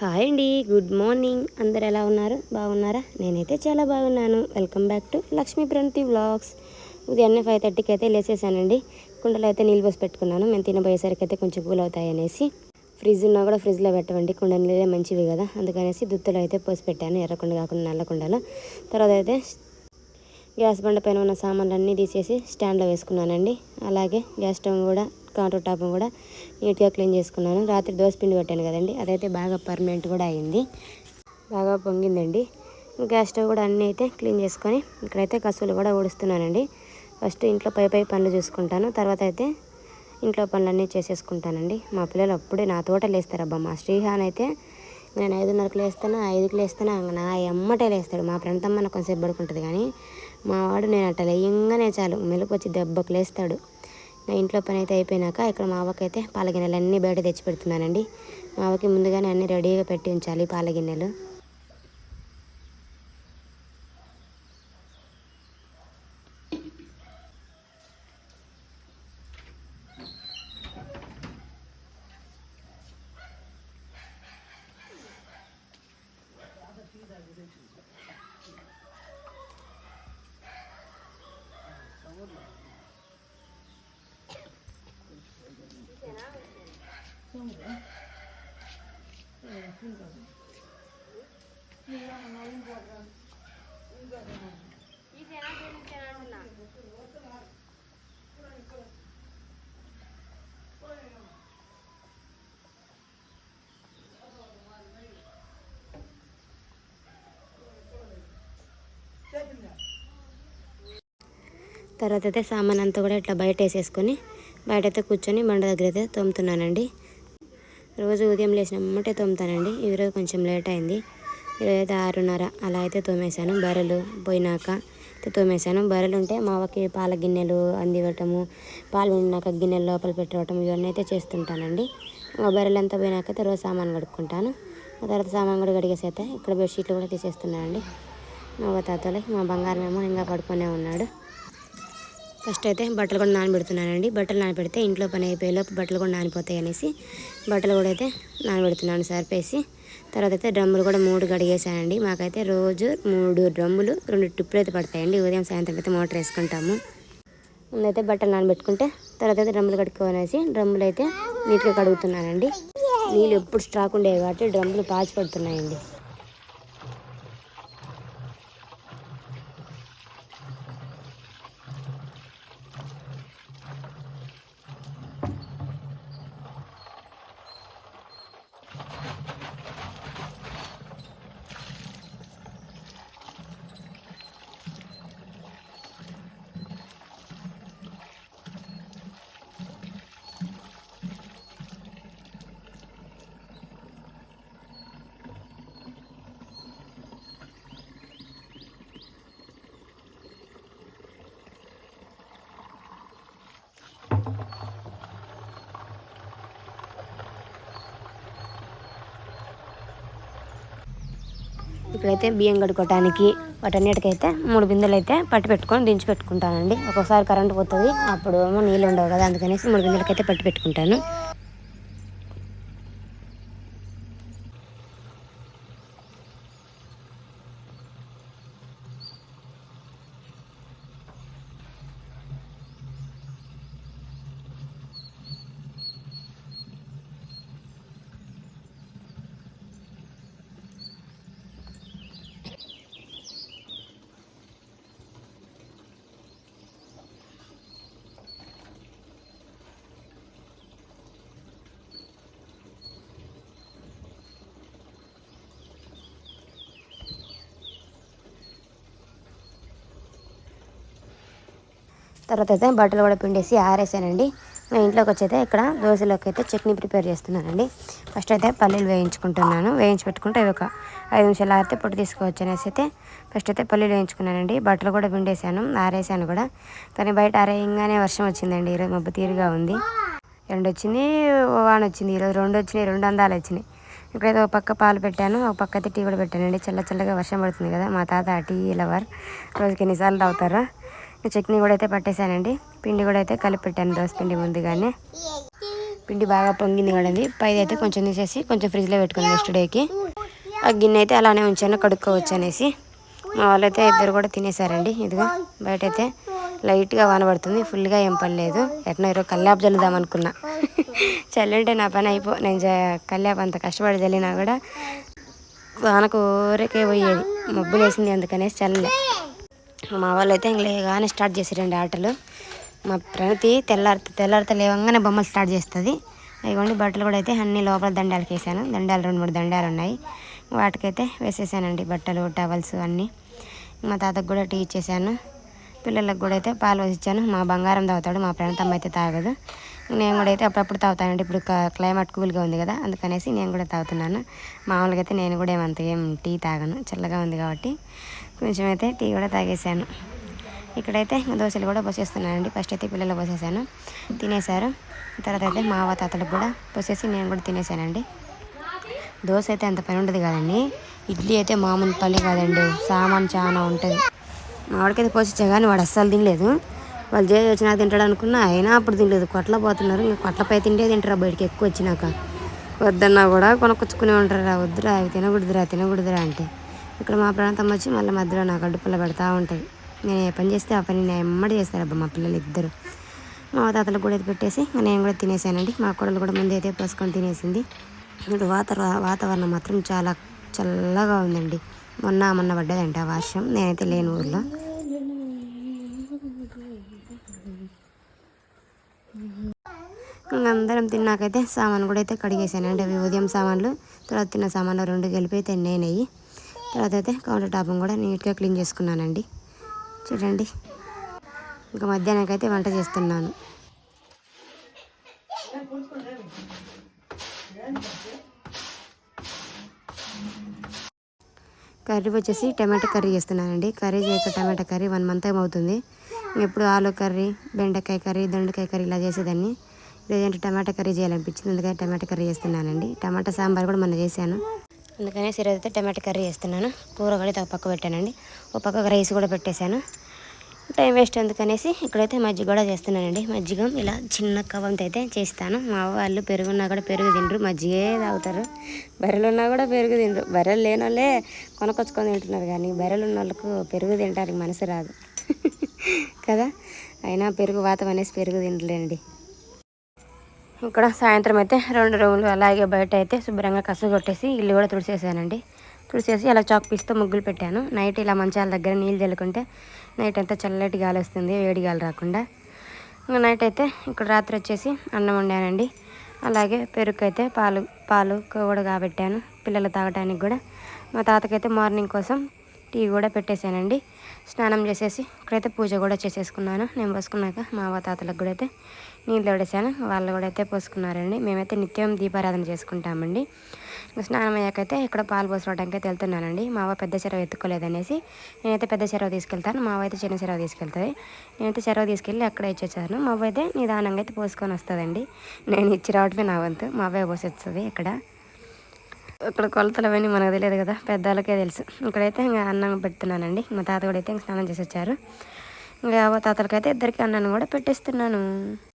Hi అండి good morning. అందరు ఎలా ఉన్నారు? బాగున్నారా? నేనైతే చాలా బాగున్నాను. Welcome back to Lakshmi Pranathi vlogs. ఉదయాన్నే ఫైవ్ థర్టీకి అయితే లేసేసానండి. కుండలో అయితే నీళ్ళు పోసి పెట్టుకున్నాను. మేము తినబోయేసరికి అయితే కొంచెం కూల్ అవుతాయి అనేసి. ఫ్రిడ్జ్ ఉన్నా కూడా ఫ్రిడ్జ్లో పెట్టవండి కుండ నీళ్ళే మంచివి కదా. అందుకనేసి దుత్తులు అయితే పోసి పెట్టాను. ఎర్రకుండ కాకుండా నల్లకుండలో తర్వాత అయితే గ్యాస్ బండ పైన ఉన్న సామాన్లన్నీ తీసేసి స్టాండ్లో వేసుకున్నానండి. అలాగే గ్యాస్ స్టవ్ కూడా కౌంటర్ టాప్ కూడా నీట్గా క్లీన్ చేసుకున్నాను. రాత్రి దోశ పిండి పెట్టాను కదండి అదైతే బాగా పర్మనెంట్ కూడా అయింది. బాగా పొంగిందండి. గ్యాస్ స్టవ్ కూడా అన్నీ అయితే క్లీన్ చేసుకొని ఇక్కడైతే కసువులు కూడా ఊడుస్తున్నానండి. ఫస్ట్ ఇంట్లో పై పై పనులు చూసుకుంటాను తర్వాత అయితే ఇంట్లో పనులన్నీ చేసేసుకుంటానండి. మా పిల్లలు అప్పుడే నా తోట లేస్తారబ్బా మా శ్రీహాన్ అయితే నేను ఐదున్నరకు లేస్తాను ఐదుకి లేస్తాను నా ఎమ్మటే లేస్తాడు. మా ప్రాంతం ప్రాంతమ్మ కొంచెంసేపు పడుకుంటుంది కానీ మా వాడు నేను అట్ట లేయంగానే చాలు మెలకు వచ్చి దెబ్బకు లేస్తాడు. నా ఇంట్లో పని అయితే అయిపోయినాక ఇక్కడ మా అవ్వకైతే పాల గిన్నెలు అన్నీ బయట తెచ్చి పెడుతున్నానండి. మా అవ్వకి ముందుగానే అన్నీ రెడీగా పెట్టి ఉంచాలి పాల గిన్నెలు తర్వాత అయితే సామాన్ అంతా కూడా ఇట్లా బయట వేసేసుకొని బయట అయితే కూర్చొని బండ దగ్గర అయితే తోముతున్నానండి. రోజు ఉదయం లేచిన అమ్మటే తోముతానండి. ఈరోజు కొంచెం లేట్ అయింది. ఈరోజు అయితే ఆరున్నర అలా అయితే తోమేశాను. బర్రెలు పోయినాక అయితే తోమేశాను. బర్రెలు ఉంటే మావకి పాల గిన్నెలు అందివ్వటము పాలు విన్నాక గిన్నెలు లోపల పెట్టవటం ఇవన్నీ అయితే చేస్తుంటానండి. ఆ బర్రెలు అంతా పోయినాక అయితే రోజు సామాన్ కడుక్కుంటాను. ఆ తర్వాత సామాన్ కూడా కడిగేసి అయితే ఇక్కడ బెడ్షీట్లు కూడా తీసేస్తున్నానండి. మా తాతలే మా బంగారం ఏమో ఇంకా పడుకునే ఉన్నాడు. ఫస్ట్ అయితే బట్టలు కూడా నానబెడుతున్నానండి. బట్టలు నానబెడితే ఇంట్లో పని అయిపోయేలోపు బట్టలు కూడా నానిపోతాయి అనేసి బట్టలు కూడా అయితే నానబెడుతున్నాను సరిపేసి. తర్వాత అయితే డ్రమ్ములు కూడా మూడు కడిగేసానండి మాకైతే రోజు మూడు డ్రమ్ములు రెండు టిప్పులు అయితే పడతాయండి. ఉదయం సాయంత్రం అయితే మోటార్ వేసుకుంటాము. ముందైతే బట్టలు నానబెట్టుకుంటే తర్వాత అయితే డ్రమ్ములు కడుక్కోవాలనేసి డ్రమ్ములు అయితే నీట్గా కడుగుతున్నానండి. నీళ్ళు ఎప్పుడు స్టాక్ ఉండేవి కాబట్టి డ్రమ్ములు పాచి పడుతున్నాయండి. ఇప్పుడైతే బియ్యం కడుక్కోవటానికి వాటన్నిటికైతే మూడు బిందెలు అయితే పట్టి పెట్టుకొని దించి పెట్టుకుంటానండి. ఒక్కొక్కసారి కరెంట్ పోతుంది అప్పుడు ఏమో నీళ్ళు ఉండవు కదా అందుకనేసి మూడు బిందెలకైతే పట్టి పెట్టుకుంటాను. తర్వాత అయితే బట్టలు కూడా పిండేసి ఆరేసానండి. మా ఇంట్లోకి వచ్చైతే ఇక్కడ దోశలోకి అయితే చట్నీ ప్రిపేర్ చేస్తున్నానండి. ఫస్ట్ అయితే పల్లీలు వేయించుకుంటున్నాను. వేయించి పెట్టుకుంటే ఒక ఐదు నిమిషాలు ఆరితే పొట్టు తీసుకోవచ్చు అనేసి అయితే ఫస్ట్ అయితే పల్లీలు వేయించుకున్నానండి. బట్టలు కూడా పిండేసాను ఆరేసాను కూడా. కానీ బయట ఆరేయంగానే వర్షం వచ్చిందండి. ఈరోజు మబ్బు తీరుగా ఉంది. రెండు వచ్చింది వాన వచ్చింది ఈరోజు. రెండు వచ్చినాయి రెండు అందాలు వచ్చినాయి. ఇప్పుడైతే ఒక పక్క పాలు పెట్టాను ఒక పక్క అయితే టీ కూడా పెట్టానండి. చల్ల చల్లగా వర్షం పడుతుంది కదా మా తాత టీ లవర్. రోజుకి ఎన్నిసార్లు తాగుతారా? చట్నీ కూడా అయితే పట్టేశానండి. పిండి కూడా అయితే కలిపి పెట్టాను దోశ పిండి ముందుగానే. పిండి బాగా పొంగింది కదండి పైది అయితే కొంచెం తీసేసి కొంచెం ఫ్రిడ్జ్లో పెట్టుకున్నాను నెక్స్ట్ డేకి ఆ గిన్నె అయితే అలానే ఉంచాను కడుక్కోవచ్చు అనేసి. మా వాళ్ళైతే ఇద్దరు కూడా తినేసారండి ఇదిగో బయట అయితే లైట్గా వాన పడుతుంది ఫుల్గా ఏం పడలేదు. ఎట్లా ఈరోజు కల్లాపు చల్లుదాం అనుకున్నా. చల్లుంటే నా పని అయిపో నేను కల్లాపు అంత కష్టపడి చల్లినా కూడా వానకు ఊరికే పోయేది. మబ్బులేసింది అందుకనేసి చల్లలే. మా వాళ్ళు అయితే ఇంక లేగానే స్టార్ట్ చేసిరండి ఆటలు. మా ప్రణతి తెల్లారి తెల్లారితే లేవగానే బొమ్మలు స్టార్ట్ చేస్తుంది. ఇవ్వండి బట్టలు కూడా అయితే అన్ని లోపల దండాలకి వేసాను దండాలు రెండు మూడు దండాలు ఉన్నాయి. వాటికైతే వేసేసానండి బట్టలు టవల్స్ అన్నీ. మా తాతకు కూడా టీ ఇచ్చేసాను. పిల్లలకు కూడా అయితే పాలు ఇచ్చాను. మా బంగారం తాగుతాడు మా ప్రణతమ్మ అయితే తాగదు. నేను కూడా అయితే అప్పుడప్పుడు తాగుతానండి. ఇప్పుడు క్లైమేట్ కూల్గా ఉంది కదా అందుకనేసి నేను కూడా తాగుతున్నాను. మామూలుగా అయితే నేను కూడా ఏమంత ఏం టీ తాగను. చల్లగా ఉంది కాబట్టి కొంచెం అయితే టీ కూడా తాగేసాను ఇక్కడైతే దోశలు కూడా పోసేస్తున్నానండి. ఫస్ట్ అయితే పిల్లలు పోసేసాను. తినేశారు. తర్వాత అయితే మా అవ్వ తాతలకు కూడా పోసేసి నేను కూడా తినేసానండి దోశ అయితే అంత పని ఉండదు కదండి. ఇడ్లీ అయితే మామూలు పని కాదండి. సామాన్ చాలా ఉంటుంది. మామిడికైతే పోసిచ్చా కానీ వాడు అస్సలు తినలేదు. వాళ్ళు జయ వచ్చినాక తింటాడు అనుకున్నా అయినా అప్పుడు తినలేదు. కొట్ల పోతున్నారు. ఇంకా కొట్లపై తింటే తింటారా. బయటికి ఎక్కువ వచ్చినాక. వద్దన్నా కూడా కొనుక్కొచ్చుకునే ఉంటారా. వద్దురా అవి తినకూడదురా తినకూడదురా అంటే. ఇక్కడ మా ప్రాంతం వచ్చి మళ్ళీ మధ్యలో నాకు అడ్డుపల్ల పెడతా ఉంటుంది. నేను ఏ పని చేస్తే ఆ పని నేను ఎమ్మడి చేస్తారబ్బా మా పిల్లలు ఇద్దరు. మా తాతలకు కూడా పెట్టేసి నేను కూడా తినేసానండి. మా కొడలు కూడా ముందు అయితే పోసుకొని తినేసింది. ఇప్పుడు వాతావరణ వాతావరణం మాత్రం చాలా చల్లగా ఉందండి. మొన్న మొన్న పడ్డదంట వర్షం. నేనైతే లేని ఊర్లో. అందరం తిన్నాకైతే సామాన్ కూడా అయితే కడిగేసానండి అవి ఉదయం సామాన్లు తర్వాత తిన్న సామాన్లు రెండు కలిపి అయితే నేనయ్యి తర్వాత అయితే కౌంటర్ టాప్ కూడా నీట్గా క్లీన్ చేసుకున్నానండి. చూడండి. ఇంకా మధ్యాహ్నానికి వంట చేస్తున్నాను. కర్రీ వచ్చేసి టమాటా కర్రీ చేస్తున్నానండి. కర్రీ చేయక టమాటా కర్రీ వన్ మంత్ అవుతుంది ఎప్పుడు ఆలు కర్రీ బెండకాయ కర్రీ దొండకాయ కర్రీ ఇలా చేసేదాన్ని. ఇదేంటి టమాటా కర్రీ చేయాలనిపించింది. అందుకని టమాటా కర్రీ చేస్తున్నానండి. టమాటా సాంబార్ కూడా మొన్న చేశాను. అందుకనే ఈరోజు అయితే టమాటా కర్రీ చేస్తున్నాను. కూర కూడా ఒక పక్క పెట్టానండి. ఒక పక్క రైస్ కూడా పెట్టేశాను. టైం వేస్ట్ ఎందుకనేసి ఇక్కడైతే మజ్జిగ కూడా చేస్తున్నానండి. మజ్జిగ ఇలా చిన్న కవంతో అయితే చేస్తాను. మా వాళ్ళు పెరుగున్నా కూడా పెరుగు తింటారు మజ్జిగే తాగుతారు. బర్రెలు ఉన్నా కూడా పెరుగు తింటారు బర్రెలు లేని వాళ్ళే కొనకొచ్చుకొని తింటున్నారు కానీ బర్రెలు ఉన్న వాళ్ళకు పెరుగు తినడానికి మనసు రాదు. కదా? అయినా పెరుగు వాతం అనేసి పెరుగు తినలేండి. ఇక్కడ సాయంత్రం అయితే రెండు రూములు అలాగే బయట అయితే శుభ్రంగా కసు కొట్టేసి ఇల్లు కూడా తుడిసేసానండి తుడిసేసి అలా చాక్ పీస్తో ముగ్గులు పెట్టాను. నైట్ ఇలా మంచాల దగ్గర నీళ్ళు చల్లుకుంటే నైట్ అంతా చల్లటి గాలి వస్తుంది వేడి గాలి రాకుండా. ఇంకా నైట్ అయితే ఇక్కడ రాత్రి వచ్చేసి అన్నం వండానండి. అలాగే పెరుగు అయితే పాలు పాలు కూడా కాబెట్టాను పిల్లలు తాగడానికి కూడా. మా తాతకైతే మార్నింగ్ కోసం టీ కూడా పెట్టేశానండి. స్నానం చేసేసి ఇక్కడైతే పూజ కూడా చేసేసుకున్నాను. నేను పోసుకున్నాక మా అవ్వ తాతలకు కూడా అయితే నీళ్ళు తోడేసాను వాళ్ళు కూడా అయితే పోసుకున్నారండి. మేమైతే నిత్యం దీపారాధన చేసుకుంటామండి. స్నానం అయ్యాకైతే ఇక్కడ పాలు పోసుకోవడానికి అయితే వెళ్తున్నానండి. మా అవ్వ పెద్ద చెరవ ఎత్తుకోలేదనేసి నేనైతే పెద్ద చెరవ తీసుకెళ్తాను. మా అయితే చిన్న చెరవ తీసుకెళ్తుంది. నేనైతే చెరవ తీసుకెళ్ళి అక్కడ ఇచ్చేసాను. మా అవ్వ అయితే నిదానంగా అయితే పోసుకొని వస్తుందండి. నేను ఇచ్చి రావడమే నా వంతు. మా అవ్వ పోసేస్తుంది ఇక్కడ. ఇక్కడ కొలతలు అవన్నీ మనకు తెలియదు కదా పెద్దవాళ్ళకే తెలుసు. ఇక్కడైతే ఇంకా అన్నం పెడుతున్నానండి. మా తాత కూడా అయితే స్నానం చేసి వచ్చారు. ఇంకా తాతలకైతే ఇద్దరికి అన్నం కూడా పెట్టేస్తున్నాను.